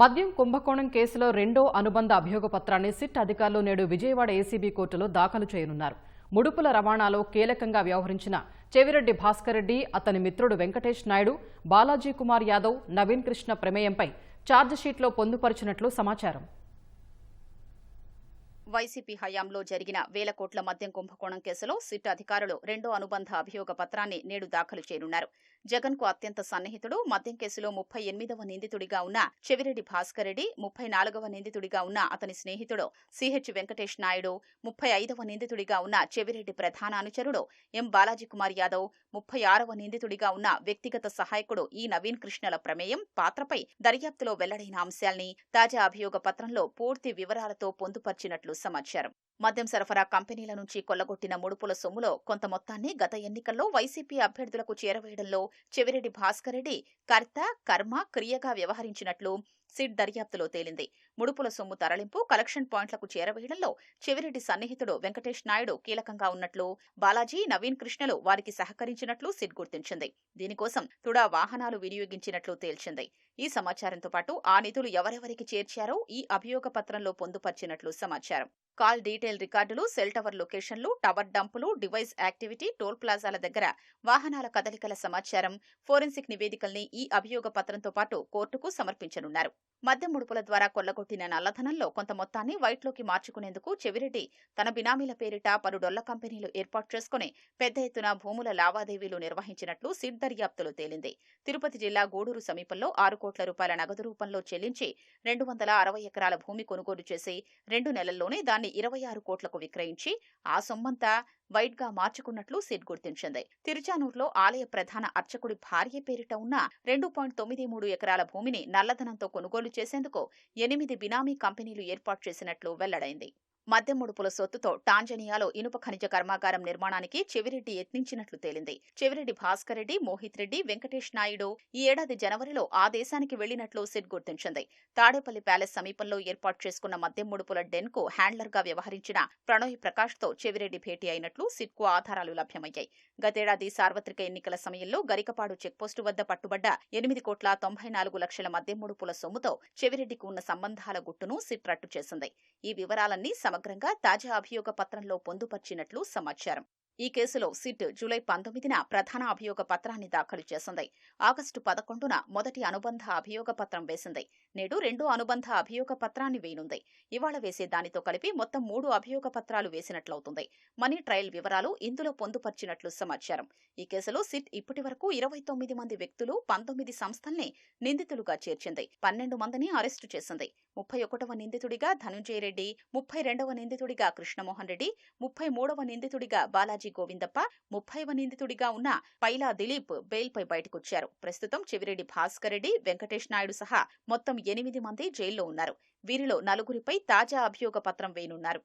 మద్యం కుంభకోణం కేసులో రెండో అనుబంధ అభియోగ పత్రాన్ని సిట్ అధికారులు నేడు విజయవాడ ఏసీబీ కోర్టులో దాఖలు చేయనున్నారు. ముడుపుల రవాణాలో కీలకంగా వ్యవహరించిన చెవిరెడ్డి భాస్కర్ రెడ్డి అతని మిత్రుడు వెంకటేష్ నాయుడు బాలాజీ కుమార్ యాదవ్ నవీన్ కృష్ణ ప్రమేయంపై ఛార్జిషీట్లో పొందుపరిచినట్లు సమాచారం. వైసీపీ హయాంలో జరిగిన వేల కోట్ల మద్యం కుంభకోణం కేసులో సిట్ అధికారులు రెండో అనుబంధ అభియోగ పత్రాన్ని నేడు దాఖలు చేయనున్నారు. జగన్కు అత్యంత సన్నిహితుడు మద్యం కేసులో ముప్పై ఎనిమిదవ నిందితుడిగా ఉన్న చెవిరెడ్డి భాస్కర్ రెడ్డి ముప్పై నాలుగవ నిందితుడిగా ఉన్న అతని స్నేహితుడు సిహెచ్ వెంకటేష్ నాయుడు ముప్పై ఐదవ నిందితుడిగా ఉన్న చెవిరెడ్డి ప్రధాన అనుచరుడు ఎం బాలాజీ కుమార్ యాదవ్ ముప్పై ఆరవ నిందితుడిగా ఉన్న వ్యక్తిగత సహాయకుడు ఈ నవీన్ కృష్ణల ప్రమేయం పాత్రపై దర్యాప్తులో వెల్లడైన అంశాల్ని తాజా అభియోగ పత్రంలో పూర్తి వివరాలతో పొందుపర్చినట్లు సమాచారం. మద్యం సరఫరా కంపెనీల నుంచి కొల్లగొట్టిన ముడుపుల సొమ్ములో కొంత మొత్తాన్ని గత ఎన్నికల్లో వైసీపీ అభ్యర్థులకు చేరవేయడంలో చెవిరెడ్డి భాస్కర్ రెడ్డి కర్త కర్మ క్రియగా వ్యవహరించినట్లు సిట్ దర్యాప్తులో తేలింది. ముడుపుల సొమ్ము తరలింపు కలెక్షన్ పాయింట్లకు చేరవేయడంలో చెవిరెడ్డి సన్నిహితుడు వెంకటేష్ నాయుడు కీలకంగా ఉన్నట్లు బాలాజీ నవీన్ కృష్ణలు వారికి సహకరించినట్లు సిట్ గుర్తించింది. దీనికోసం తుడా వాహనాలు వినియోగించినట్లు తేల్చింది. ఈ సమాచారంతో పాటు ఆ నిధులు ఎవరెవరికి చేర్చారో ఈ అభియోగ పత్రంలో పొందుపర్చినట్లు సమాచారం. కాల్ డీటెయిల్ రికార్డులు సెల్ టవర్ లొకేషన్లు టవర్ డంపులు డివైస్ యాక్టివిటీ టోల్ ప్లాజాల దగ్గర వాహనాల కదలికల సమాచారం ఫోరెన్సిక్ నివేదికల్ని ఈ అభియోగ పత్రంతో పాటు కోర్టుకు సమర్పించనున్నారు. మద్యం ముడుపుల ద్వారా కొల్లగొట్టిన నల్లధనంలో కొంత మొత్తాన్ని వైట్లోకి మార్చుకునేందుకు చెవిరెడ్డి తన బినామీల పేరిట పలు డొల్ల కంపెనీలు ఏర్పాటు చేసుకుని పెద్ద ఎత్తున భూముల లావాదేవీలు నిర్వహించినట్లు సిట్ దర్యాప్తులు తేలింది. తిరుపతి జిల్లా గూడూరు సమీపంలో ఆరు కోట్ల రూపాయల నగదు రూపంలో చెల్లించి రెండు వందల అరవై ఎకరాల భూమి కొనుగోలు చేసి రెండు నెలల్లోనే దాన్ని ఇరవై ఆరు కోట్లకు విక్రయించి ఆ సొమ్మంతా వైట్గా మార్చుకున్నట్లు సిట్ గుర్తించింది. తిరుచానూరులో ఆలయ ప్రధాన అర్చకుడి భార్య పేరిట ఉన్న రెండు పాయింట్ తొమ్మిది మూడు ఎకరాల భూమిని నల్లధనంతో కొనుగోలు చేసేందుకు ఎనిమిది బినామీ కంపెనీలు ఏర్పాటు చేసినట్లు వెల్లడైంది. మద్యం ముడుపుల సొత్తుతో టాంజనియాలో ఇనుప ఖనిజ కర్మాగారం నిర్మాణానికి చెవిరెడ్డి యత్నించినట్లు తేలింది. చెవిరెడ్డి భాస్కర్ రెడ్డి మోహిత్ రెడ్డి వెంకటేష్ నాయుడు ఈ ఏడాది జనవరిలో ఆ దేశానికి వెళ్ళినట్లు సిట్ గుర్తించింది. తాడేపల్లి ప్యాలెస్ సమీపంలో ఏర్పాటు చేసుకున్న మద్యం ముడుపుల డెన్కు హ్యాండ్లర్గా వ్యవహరించిన ప్రణోయ్ ప్రకాష్తో చెవిరెడ్డి భేటీ అయినట్లు సిట్కు ఆధారాలు లభ్యమయ్యాయి. గతేడాది సార్వత్రిక ఎన్నికల సమయంలో గరికపాడు చెక్పోస్టు వద్ద పట్టుబడ్డ ఎనిమిది కోట్ల తొంభై నాలుగు లక్షల మద్యం ముడుపుల సొమ్ముతో చెవిరెడ్డికి ఉన్న సంబంధాల గుట్టును సిట్ రట్టు చేసింది. ఈ వివరాలన్నీ సమగ్రంగా తాజా అభియోగ పత్రంలో పొందుపర్చినట్లు సమాచారం. ఈ కేసులో సిట్ జూలై పంతొమ్మిదిన ప్రధాన అభియోగ పత్రాన్ని దాఖలు చేసింది. ఆగస్టు పదకొండున మొదటి అనుబంధ అభియోగ పత్రం వేసింది. నేడు రెండో అనుబంధ అభియోగ పత్రాన్ని వేయనుంది. ఇవాళ వేసే దానితో కలిపి మొత్తం మూడు అభియోగ పత్రాలు వేసినట్లవుతుంది. మనీ ట్రయల్ వివరాలు ఇందులో పొందుపర్చినట్లు సమాచారం. ఈ కేసులో సిట్ ఇప్పటి వరకు ఇరవై తొమ్మిది మంది వ్యక్తులు పంతొమ్మిది సంస్థల్ని నిందితులుగా చేర్చింది. పన్నెండు మందిని అరెస్టు చేసింది. ముప్పై ఒకటవ నిందితుడిగా ధనుంజయ రెడ్డి ముప్పై రెండవ నిందితుడిగా కృష్ణమోహన్ రెడ్డి ముప్పై మూడవ నిందితుడిగా బాలాజీ గోవిందప్ప ముప్పైవ నిందితుడిగా ఉన్న పైలా దిలీప్ బెయిల్పై బయటకొచ్చారు. ప్రస్తుతం చెవిరెడ్డి భాస్కర్ రెడ్డి వెంకటేష్ నాయుడు సహా మొత్తం ఎనిమిది మంది జైల్లో ఉన్నారు. వీరిలో నలుగురిపై తాజా అభియోగ పత్రం వేయనున్నారు.